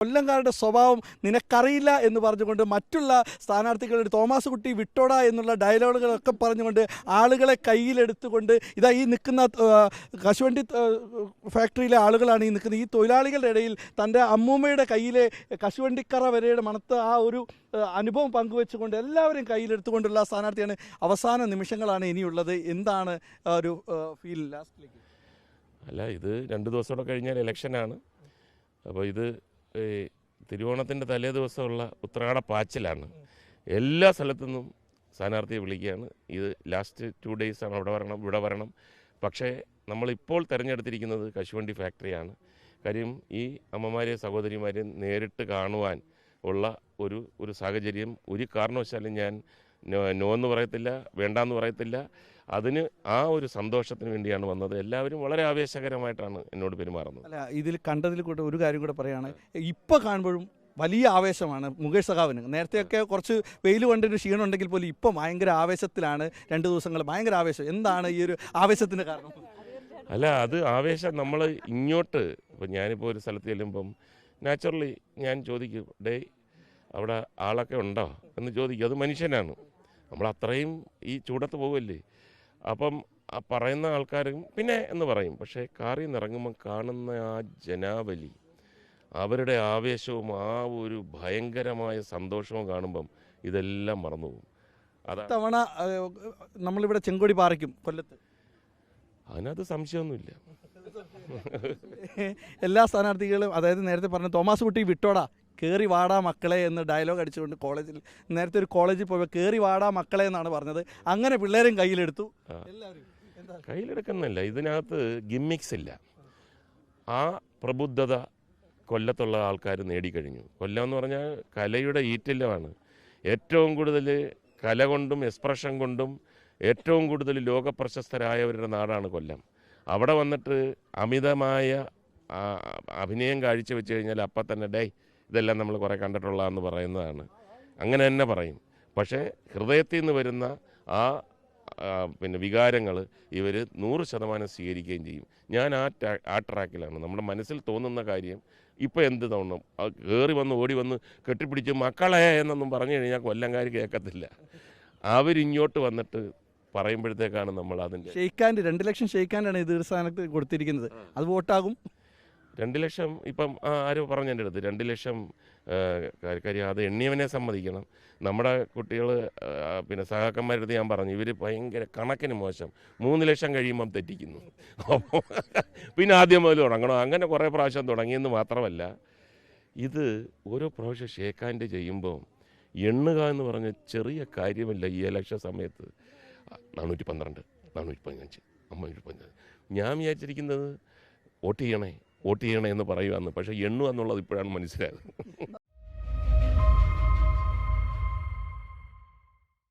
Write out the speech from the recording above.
കൊല്ലംകാരുടെ സ്വഭാവം നിനക്കറിയില്ല എന്ന് പറഞ്ഞുകൊണ്ട് മറ്റുള്ള സ്ഥാനാർത്ഥികളുടെ തോമസ് കുട്ടി വിട്ടോട എന്നുള്ള ഡയലോഗുകളൊക്കെ പറഞ്ഞുകൊണ്ട് ആളുകളെ കയ്യിലെടുത്തുകൊണ്ട് ഇതാ ഈ നിൽക്കുന്ന കശുവണ്ടി ഫാക്ടറിയിലെ ആളുകളാണ് ഈ നിൽക്കുന്നത്. ഈ തൊഴിലാളികളുടെ ഇടയിൽ തന്റെ അമ്മൂമ്മയുടെ കയ്യിലെ കശുവണ്ടിക്കറ വരെയുടെ മണത്ത് ആ ഒരു അനുഭവം പങ്കുവെച്ചുകൊണ്ട് എല്ലാവരും കയ്യിലെടുത്തുകൊണ്ടുള്ള സ്ഥാനാർത്ഥിയാണ് അവസാന നിമിഷങ്ങളാണ് ഇനിയുള്ളത്. എന്താണ് ഒരു ഫീൽ ലാസ്റ്റിലേക്ക്? അല്ല ഇത് രണ്ട് ദിവസം കൂടെ കഴിഞ്ഞാൽ ഇലക്ഷനാണ്. അപ്പോൾ ഇത് ഈ തിരുവോണത്തിന്റെ തലേ ദിവസമുള്ള ഉത്രാട പാച്ചിലാണ്. എല്ലാ സ്ഥലത്തു നിന്നും സ്ഥാനാർത്ഥിയെ വിളിക്കുകയാണ്. ഇത് ലാസ്റ്റ് ടു ഡേയ്സാണ് അവിടെ വരണം ഇവിടെ വരണം. പക്ഷേ നമ്മളിപ്പോൾ തിരഞ്ഞെടുത്തിരിക്കുന്നത് കശുവണ്ടി ഫാക്ടറിയാണ്. കാര്യം ഈ അമ്മമാരെയും സഹോദരിമാരെയും നേരിട്ട് കാണുവാൻ ഉള്ള ഒരു ഒരു സാഹചര്യം ഒരു കാരണവശാലും ഞാൻ നോ എന്ന് പറയത്തില്ല വേണ്ടാന്ന് പറയത്തില്ല. അതിന് ആ ഒരു സന്തോഷത്തിന് വേണ്ടിയാണ് വന്നത്. എല്ലാവരും വളരെ ആവേശകരമായിട്ടാണ് എന്നോട് പെരുമാറുന്നത്. അല്ല ഇതിൽ കണ്ടതിൽ കൂടെ ഒരു കാര്യം കൂടെ പറയുകയാണ് ഇപ്പോൾ കാണുമ്പോഴും വലിയ ആവേശമാണ് മുകേഷ് സഖാവിന്. നേരത്തെയൊക്കെ കുറച്ച് വെയിൽ കൊണ്ടൊരു ക്ഷീണം ഉണ്ടെങ്കിൽ പോലും ഇപ്പോൾ ഭയങ്കര ആവേശത്തിലാണ് രണ്ട് ദിവസങ്ങൾ ഭയങ്കര ആവേശം. എന്താണ് ഈ ഒരു ആവേശത്തിന് കാരണം? അല്ല അത് ആവേശം നമ്മൾ ഇങ്ങോട്ട് ഇപ്പം ഞാനിപ്പോൾ ഒരു സ്ഥലത്ത് ചെല്ലുമ്പം നാച്ചുറലി ഞാൻ ചോദിക്കും ഡേ അവിടെ ആളൊക്കെ ഉണ്ടോ? എന്ന് ചോദിക്കും. അത് മനുഷ്യനാണ്. നമ്മൾ അത്രയും ഈ ചൂടത്ത് പോവല്ലേ? അപ്പം ആ പറയുന്ന ആൾക്കാരും പിന്നെ എന്ന് പറയും. പക്ഷേ കാറിൽ നിന്ന് കാണുന്ന ആ ജനാവലി അവരുടെ ആവേശവും ആ ഒരു ഭയങ്കരമായ സന്തോഷവും കാണുമ്പം ഇതെല്ലാം മറന്നുപോകും. തവണ ഏഹ്, നമ്മളിവിടെ ചെങ്കൊടി പാറയ്ക്കും കൊല്ലത്ത്. അതിനകത്ത് സംശയമൊന്നുമില്ല. എല്ലാ സ്ഥാനാർത്ഥികളും അതായത് നേരത്തെ പറഞ്ഞ തോമസ് കുട്ടി വിട്ടോടാ. കയറി വാടാ മക്കളെ എന്ന് ഡയലോഗ് അടിച്ചുകൊണ്ട് കോളേജിൽ നേരത്തെ ഒരു കോളേജിൽ പോയപ്പോൾ കയറി വാടാ മക്കളെ എന്നാണ് പറഞ്ഞത്. അങ്ങനെ പിള്ളേരും കയ്യിലെടുത്തു. എല്ലാവരും കയ്യിലെടുക്കുന്നില്ല. ഇതിനകത്ത് ഗിമ്മിക്സ് ഇല്ല. ആ പ്രബുദ്ധത കൊല്ലത്തുള്ള ആൾക്കാർ നേടിക്കഴിഞ്ഞു. കൊല്ലം എന്ന് പറഞ്ഞാൽ കലയുടെ ഈറ്റില്ലമാണ് ഏറ്റവും കൂടുതൽ കല കൊണ്ടും എക്സ്പ്രഷൻ കൊണ്ടും ഏറ്റവും കൂടുതൽ ലോകപ്രശസ്തരായവരുടെ നാടാണ് കൊല്ലം. അവിടെ വന്നിട്ട് അമിതമായ അഭിനയം അഭിനയം കാഴ്ചവെച്ച് കഴിഞ്ഞാൽ അപ്പം തന്നെ ഡേ ഇതെല്ലാം നമ്മൾ കുറേ കണ്ടിട്ടുള്ളതെന്ന് പറയുന്നതാണ്. അങ്ങനെ തന്നെ പറയും. പക്ഷേ ഹൃദയത്തിൽ നിന്ന് വരുന്ന ആ പിന്നെ വികാരങ്ങൾ ഇവർ നൂറ് ശതമാനം സ്വീകരിക്കുകയും ചെയ്യും. ഞാൻ ആ ആ ട്രാക്കിലാണ്. നമ്മുടെ മനസ്സിൽ തോന്നുന്ന കാര്യം ഇപ്പോൾ എന്ത് തോന്നും? കയറി വന്ന് ഓടി വന്ന് കെട്ടിപ്പിടിച്ച് മക്കളെ എന്നൊന്നും പറഞ്ഞു കഴിഞ്ഞാൽ കൊല്ലംകാർ കേൾക്കത്തില്ല. അവരിങ്ങോട്ട് വന്നിട്ട് പറയുമ്പോഴത്തേക്കാണ് നമ്മൾ അതിന്റെ ഷെയ്ക്കാന്റെ രണ്ട് ലക്ഷം ഷെയ്ക്കാന്റാണ് ഈ സ്ഥാനത്ത് കൊടുത്തിരിക്കുന്നത്. അത് വോട്ടാകും. രണ്ട് ലക്ഷം ഇപ്പം ആര് പറഞ്ഞു എന്റെ അടുത്ത് രണ്ട് ലക്ഷം കാര്യം അത് എണ്ണിയവനെ സമ്മതിക്കണം. നമ്മുടെ കുട്ടികൾ പിന്നെ സഹാക്കന്മാരുടെ അടുത്ത് ഞാൻ പറഞ്ഞു ഇവർ ഭയങ്കര കണക്കിന് മോശം. മൂന്ന് ലക്ഷം കഴിയുമ്പം തെറ്റിക്കുന്നു. അപ്പോൾ പിന്നെ ആദ്യം മുതൽ തുടങ്ങണം. അങ്ങനെ കുറേ പ്രാവശ്യം തുടങ്ങിയെന്ന് മാത്രമല്ല ഇത് ഓരോ പ്രാവശ്യം ഷേക്കാന്റെ ചെയ്യുമ്പോൾ എണ്ണുക എന്ന് പറഞ്ഞ ചെറിയ കാര്യമല്ല ഈ ഇലക്ഷൻ സമയത്ത് നാനൂറ്റി പന്ത്രണ്ട് നാനൂറ്റി പതിനഞ്ച് അമ്പൂറ്റി പതിനഞ്ച്. ഞാൻ വിചാരിച്ചിരിക്കുന്നത് വോട്ട് ചെയ്യണേ. വോട്ട് ചെയ്യണേ എന്ന് പറയുവാന്ന്. പക്ഷേ എണ്ണു എന്നുള്ളത് ഇപ്പോഴാണ് മനസ്സിലായത്.